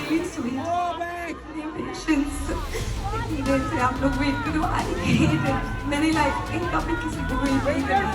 experience with the patients. जैसे आप लोग वेट करो आई मैंने लाइफ में कभी किसी को वेट नहीं करा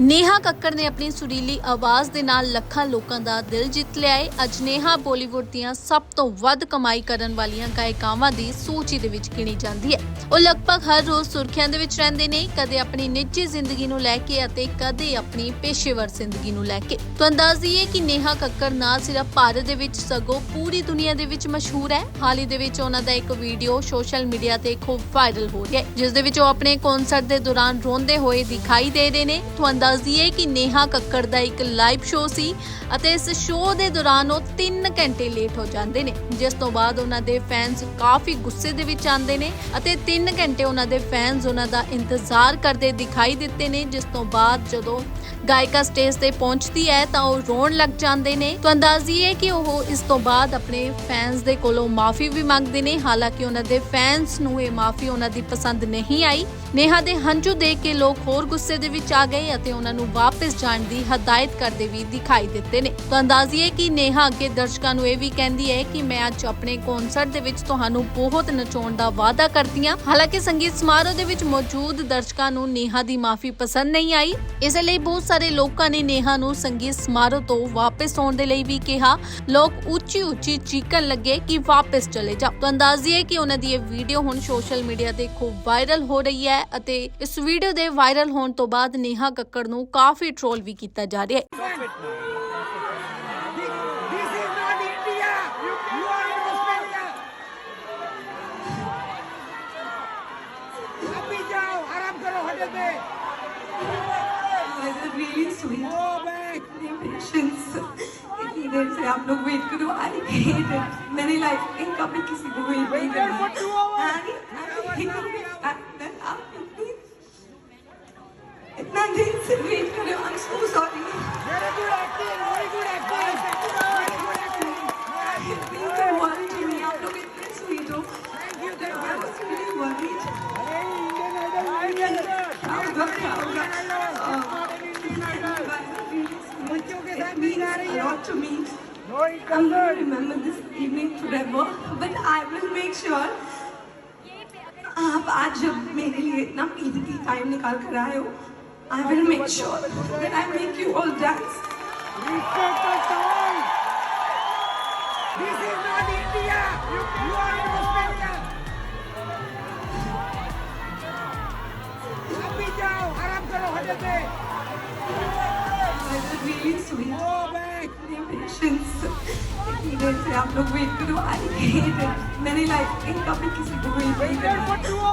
ਨੇਹਾ ਕੱਕੜ ਨੇ ਆਪਣੀ ਸੁਰੀਲੀ ਆਵਾਜ਼ ਦੇ ਨਾਲ ਲੱਖਾਂ ਲੋਕਾਂ ਦਾ ਦਿਲ ਜਿੱਤ ਲਿਆ ਹੈ। ਅੱਜ ਨੇਹਾ ਬਾਲੀਵੁੱਡ ਦੀਆਂ ਸਭ ਤੋਂ ਵੱਧ ਕਮਾਈ ਕਰਨ ਵਾਲੀਆਂ ਗਾਇਕਾਵਾਂ ਦੀ ਸੂਚੀ ਦੇ ਵਿੱਚ ਗਿਣੀ ਜਾਂਦੀ ਹੈ। ਉਹ ਲਗਭਗ ਹਰ ਰੋਜ਼ ਸੁਰਖੀਆਂ ਦੇ ਵਿੱਚ ਰਹਿੰਦੇ ਨੇ, ਕਦੇ ਆਪਣੀ ਨਿੱਜੀ ਜ਼ਿੰਦਗੀ ਨੂੰ ਲੈ ਕੇ ਅਤੇ ਕਦੇ ਆਪਣੀ ਪੇਸ਼ੇਵਰ ਜ਼ਿੰਦਗੀ ਨੂੰ ਲੈ ਕੇ। ਤਾਂ ਅੰਦਾਜ਼ੀ ਹੈ ਕਿ ਨੇਹਾ ਕੱਕੜ ਨਾ ਸਿਰਫ ਭਾਰਤ ਦੇ ਵਿੱਚ, ਸਗੋਂ ਪੂਰੀ ਦੁਨੀਆ ਦੇ ਵਿੱਚ ਮਸ਼ਹੂਰ ਹੈ। ਹਾਲ ਹੀ ਦੇ ਵਿੱਚ ਉਹਨਾਂ ਦਾ ਇੱਕ ਵੀਡੀਓ ਸੋਸ਼ਲ ਮੀਡੀਆ ਤੇ ਖੂਬ ਵਾਇਰਲ ਹੋ ਰਿਹਾ ਹੈ, ਜਿਸ ਦੇ ਵਿੱਚ ਉਹ ਆਪਣੇ ਕਨਸਰਟ ਦੇ ਦੌਰਾਨ ਰੋਂਦੇ ਹੋਏ ਦਿਖਾਈ ਦੇ ਰਹੇ ਨੇ। ਤੁਹਾਨੂੰ ਅੰਦਾਜ਼ੀ ਹੈ ਕਿ ਨੇਹਾ ਕੱਕੜ ਦਾ ਇੱਕ ਲਾਈਵ ਸ਼ੋਅ ਸੀ ਅਤੇ ਇਸ ਸ਼ੋਅ ਦੇ ਦੌਰਾਨ ਉਹ 3 ਘੰਟੇ ਲੇਟ ਹੋ ਜਾਂਦੇ ਨੇ, ਜਿਸ ਤੋਂ ਬਾਅਦ ਉਹਨਾਂ ਦੇ ਫੈਨਸ ਕਾਫੀ ਗੁੱਸੇ ਦੇ ਵਿੱਚ ਆਉਂਦੇ ਨੇ ਅਤੇ 3 ਘੰਟੇ ਉਹਨਾਂ ਦੇ ਫੈਨਸ ਉਹਨਾਂ ਦਾ ਇੰਤਜ਼ਾਰ ਕਰਦੇ ਦਿਖਾਈ ਦਿੱਤੇ ਨੇ, ਜਿਸ ਤੋਂ ਬਾਅਦ ਜਦੋਂ ਗਾਇਕਾ ਸਟੇਜ ਤੇ ਪਹੁੰਚਦੀ ਹੈ ਤਾਂ ਉਹ ਰੋਣ ਲੱਗ ਜਾਂਦੇ ਨੇ। ਤਾਂ ਅੰਦਾਜ਼ੀ ਕਿ ਉਹ ਇਸ ਤੋਂ ਬਾਅਦ ਆਪਣੇ ਫੈਨਸ ਦੇ ਕੋਲੋਂ ਮਾਫੀ ਵੀ ਮੰਗਦੇ ਨੇ, ਹਾਲਾਂਕਿ ਉਹਨਾਂ ਦੇ ਫੈਨਸ ਨੂੰ ਇਹ ਮਾਫੀ ਉਹਨਾਂ ਦੀ ਪਸੰਦ ਨਹੀਂ ਆਈ। ਨੇਹਾ ਦੇ ਹੰਝੂ ਦੇਖ ਕੇ ਲੋਕ ਹੋਰ ਗੁੱਸੇ ਦੇ ਵਿੱਚ ਆ ਗਏ ਅਤੇ ਉਹਨਾਂ ਨੂੰ ਵਾਪਸ ਜਾਣ ਦੀ ਹਦਾਇਤ ਕਰਦੇ ਵੀ ਦਿਖਾਈ ਦਿੱਤੇ ਨੇ। ਤਾਂ ਅੰਦਾਜ਼ੀ ਹੈ ਕਿ ਨੇਹਾ ਅੱਗੇ ਦਰਸ਼ਕਾਂ ਨੂੰ ਇਹ ਵੀ ਕਹਿੰਦੀ ਹੈ ਕਿ ਮੈਂ ਅੱਜ ਆਪਣੇ ਕਨਸਰਟ ਦੇ ਵਿੱਚ ਤੁਹਾਨੂੰ ਬਹੁਤ ਨਚਾਉਣ ਦਾ ਵਾਅਦਾ ਕਰਦੀ ਹਾਂ। ਹਾਲਾਂਕਿ ਸੰਗੀਤ ਸਮਾਰੋਹ ਦੇ ਵਿੱਚ ਮੌਜੂਦ ਦਰਸ਼ਕਾਂ ਨੂੰ ਨੇਹਾ ਦੀ ਮਾਫੀ ਪਸੰਦ ਨਹੀਂ ਆਈ। ਇਸ ਲਈ ਬਹੁਤ ਸਾਰੇ ਲੋਕਾਂ ਨੇ ਨੇਹਾ ਨੂੰ ਸੰਗੀਤ ਸਮਾਰੋਹ ਤੋਂ ਵਾਪਸ ਆਉਣ ਦੇ ਲਈ ਵੀ ਕਿਹਾ। ਲੋਕ ਉੱਚੀ ਉੱਚੀ ਚੀਕਣ ਲੱਗੇ ਕਿ ਵਾਪਸ ਚਲੇ ਜਾ ਤਾਂ ਅੰਦਾਜ਼ੀ ਹੈ ਕਿ ਉਹਨਾਂ ਦੀ ਇਹ ਵੀਡੀਓ ਹੁਣ ਸੋਸ਼ਲ ਮੀਡੀਆ ਤੇ ਖੂਬ ਵਾਇਰਲ ਹੋ ਰਹੀ ਹੈ ਅਤੇ ਇਸ ਵੀਡੀਓ ਦੇ ਵਾਇਰਲ ਹੋਣ ਤੋਂ ਬਾਅਦ ਨੇਹਾ ਕੱਕੜ ਨੂੰ ਕਾਫੀ ਟ੍ਰੋਲ ਵੀ ਕੀਤਾ ਜਾ ਰਿਹਾ ਹੈ This is not India. You, you are in Australia. अभी जाओ आराम करो होटल पे really sweet go back patience इतनी देर से आप लोग वेट करो आई हेट इट मैंने लाइफ इन कभी किसी को वेट नहीं हो I am so sorry very good acting very good acting very good acting please don't worry to me आप लोग इतने स्वीट हो thank you thank I you was really worried अरे इंडियन आइडल इंडियन बच्चों के साथ भी गा रही हो to me. No it I'm going to remember this evening forever, but I will make sure आप आज जब मेरे लिए इतना कीमती टाइम निकाल कर आए हो I will make sure that I make you all dance. Respect the song. This is not India. You, you are in Australia. अभी जाओ आराम करो होटल पे It was really sweet. Go back Patience. इतनी देर से आप लोग वेट करो I hate it. मैंने लाइफ इन कभी किसी को वेट नहीं Wait there for two करा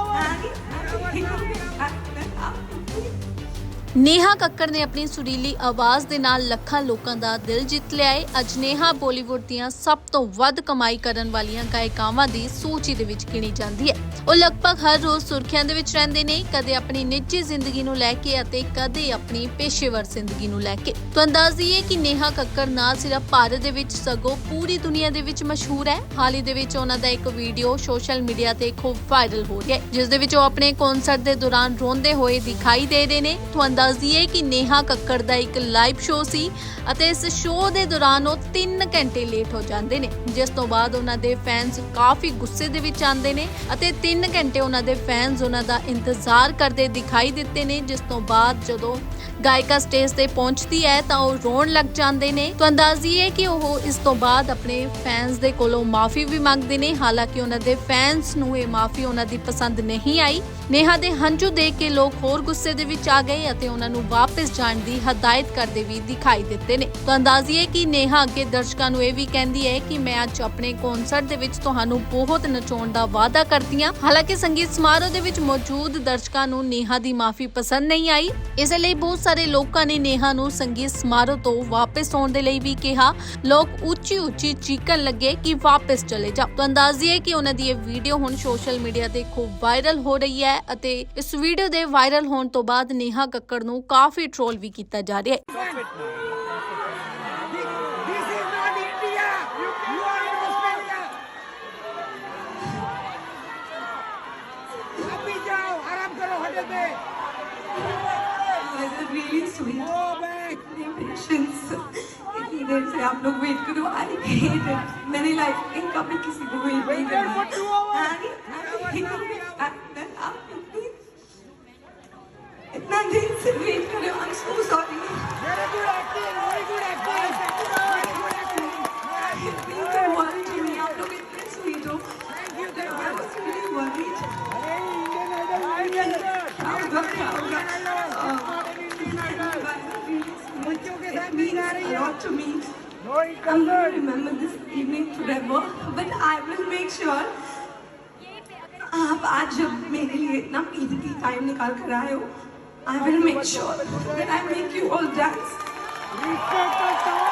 ਨੇਹਾ ਕੱਕੜ ਨੇ ਆਪਣੀ ਸੁਰੀਲੀ ਆਵਾਜ਼ ਦੇ ਨਾਲ ਲੱਖਾਂ ਲੋਕਾਂ ਦਾ ਦਿਲ ਜਿੱਤ ਲਿਆ ਹੈ। ਅੱਜ ਨੇਹਾ ਬਾਲੀਵੁੱਡ ਦੀਆਂ ਸਭ ਤੋਂ ਵੱਧ ਕਮਾਈ ਕਰਨ ਵਾਲੀਆਂ ਗਾਇਕਾਵਾਂ ਦੀ ਸੂਚੀ ਦੇ ਵਿੱਚ ਗਿਣੀ ਜਾਂਦੀ ਹੈ। ਉਹ ਲਗਭਗ ਹਰ ਰੋਜ਼ ਸੁਰਖੀਆਂ ਦੇ ਵਿੱਚ ਰਹਿੰਦੇ ਨੇ, ਕਦੇ ਆਪਣੀ ਨਿੱਜੀ ਜ਼ਿੰਦਗੀ ਨੂੰ ਲੈ ਕੇ ਅਤੇ ਕਦੇ ਆਪਣੀ ਪੇਸ਼ੇਵਰ ਜ਼ਿੰਦਗੀ ਨੂੰ ਲੈ ਕੇ। ਤਾਂ ਅੰਦਾਜ਼ੀ ਕਿ ਨੇਹਾ ਕੱਕੜ ਨਾ ਸਿਰਫ ਭਾਰਤ ਦੇ ਵਿੱਚ, ਸਗੋਂ ਪੂਰੀ ਦੁਨੀਆ ਦੇ ਵਿੱਚ ਮਸ਼ਹੂਰ ਹੈ। ਹਾਲ ਹੀ ਦੇ ਵਿੱਚ ਉਹਨਾਂ ਦਾ ਇੱਕ ਵੀਡੀਓ ਸੋਸ਼ਲ ਮੀਡੀਆ ਤੇ ਖੂਬ ਵਾਇਰਲ ਹੋ ਰਿਹਾ ਹੈ, ਜਿਸ ਦੇ ਵਿੱਚ ਉਹ ਆਪਣੇ ਕਨਸਰਟ ਦੇ ਦੌਰਾਨ ਰੋਂਦੇ ਹੋਏ ਦਿਖਾਈ ਦੇ ਰਹੇ ਨੇ। ਤੁਹਾਨੂੰ ਅੰਦਾਜ਼ੀ ਹੈ ਕਿ ਨੇਹਾ ਕੱਕੜ ਦਾ ਇੱਕ ਲਾਈਵ ਸ਼ੋਅ ਸੀ ਅਤੇ ਇਸ ਸ਼ੋਅ ਦੇ ਦੌਰਾਨ ਉਹ 3 ਘੰਟੇ ਲੇਟ ਹੋ ਜਾਂਦੇ ਨੇ, ਜਿਸ ਤੋਂ ਬਾਅਦ ਉਹਨਾਂ ਦੇ ਫੈਨਸ ਕਾਫੀ ਗੁੱਸੇ ਦੇ ਵਿੱਚ ਆਉਂਦੇ ਨੇ ਅਤੇ 3 ਘੰਟੇ ਉਹਨਾਂ ਦੇ ਫੈਨਸ ਉਹਨਾਂ ਦਾ ਇੰਤਜ਼ਾਰ ਕਰਦੇ ਦਿਖਾਈ ਦਿੱਤੇ ਨੇ, ਜਿਸ ਤੋਂ ਬਾਅਦ ਜਦੋਂ ਗਾਇਕਾ ਸਟੇਜ ਤੇ ਪਹੁੰਚਦੀ ਹੈ ਤਾਂ ਉਹ ਰੋਣ ਲੱਗ ਜਾਂਦੇ ਨੇ। ਤਾਂ ਅੰਦਾਜ਼ੀ ਕਿ ਉਹ ਇਸ ਤੋਂ ਬਾਅਦ ਆਪਣੇ ਫੈਨਸ ਦੇ ਕੋਲੋਂ ਮਾਫੀ ਵੀ ਮੰਗਦੇ ਨੇ, ਹਾਲਾਂਕਿ ਉਹਨਾਂ ਦੇ ਫੈਨਸ ਨੂੰ ਇਹ ਮਾਫੀ ਉਹਨਾਂ ਦੀ ਪਸੰਦ ਨਹੀਂ ਆਈ। ਨੇਹਾ ਦੇ ਹੰਝੂ ਦੇਖ ਕੇ ਲੋਕ ਹੋਰ ਗੁੱਸੇ ਦੇ ਵਿੱਚ ਆ ਗਏ ਅਤੇ ਉਹਨਾਂ ਨੂੰ ਵਾਪਸ ਜਾਣ ਦੀ ਹਦਾਇਤ ਕਰਦੇ ਵੀ ਦਿਖਾਈ ਦਿੱਤੇ। ਨੇ। ਤਾਂ ਅੰਦਾਜ਼ੀ ਹੈ ਕਿ ਨੇਹਾ ਅੱਗੇ ਦਰਸ਼ਕਾਂ ਨੂੰ ਇਹ ਵੀ ਕਹਿੰਦੀ ਹੈ ਕਿ ਮੈਂ ਅੱਜ ਆਪਣੇ ਕਨਸਰਟ ਦੇ ਵਿੱਚ ਤੁਹਾਨੂੰ ਬਹੁਤ ਨਚਾਉਣ ਦਾ ਵਾਅਦਾ ਕਰਦੀ ਹਾਂ। ਹਾਲਾਂਕਿ ਸੰਗੀਤ ਸਮਾਰੋਹ ਦੇ ਵਿੱਚ ਮੌਜੂਦ ਦਰਸ਼ਕਾਂ ਨੂੰ ਨੇਹਾ ਦੀ ਮਾਫੀ ਪਸੰਦ ਨਹੀਂ ਆਈ। ਇਸ ਲਈ ਬਹੁਤ ਸਾਰੇ ਲੋਕਾਂ ਨੇ ਨੇਹਾ ਨੂੰ ਸੰਗੀਤ ਸਮਾਰੋਹ ਤੋਂ ਵਾਪਸ ਆਉਣ ਦੇ ਲਈ ਵੀ ਕਿਹਾ। ਲੋਕ ਉੱਚੀ ਉੱਚੀ ਚੀਕਣ ਲੱਗੇ ਕਿ ਵਾਪਸ ਚਲੇ ਜਾਓ। ਤਾਂ ਅੰਦਾਜ਼ੀ ਕਿ ਉਹਨਾਂ ਦੀ ਇਹ ਵੀਡੀਓ ਹੁਣ ਸੋਸ਼ਲ ਮੀਡੀਆ ਤੇ ਖੂਬ ਵਾਇਰਲ ਹੋ ਰਹੀ ਹੈ ਅਤੇ ਇਸ ਵੀਡੀਓ ਦੇ ਵਾਇਰਲ ਹੋਣ ਤੋਂ ਬਾਅਦ ਨੇਹਾ ਕੱਕੜ ਨੂੰ ਕਾਫੀ ਟ੍ਰੋਲ ਵੀ ਕੀਤਾ ਜਾ ਰਿਹਾ ਹੈ। आराम करो होटल पे It was really sweet. Go back Patience. इतनी देर से आप लोग वेट करो आई हेट इट मैंने लाइफ इन कभी किसी को वेट नहीं Wait there करना for two hours. And- and- and आप लोग भी इतना देर से वेट कर रहे हो आई एम सो सॉरी क्या होगा, क्या होगा? Indian Idol. बच्चों के साथ It means नहीं आ रही a है। lot to me. No I'm going to concern. remember this evening forever, but I will make sure आप आज जब मेरे लिए इतना कीमती टाइम निकाल कर आए हो I will make sure that I make you all dance. Respect the song.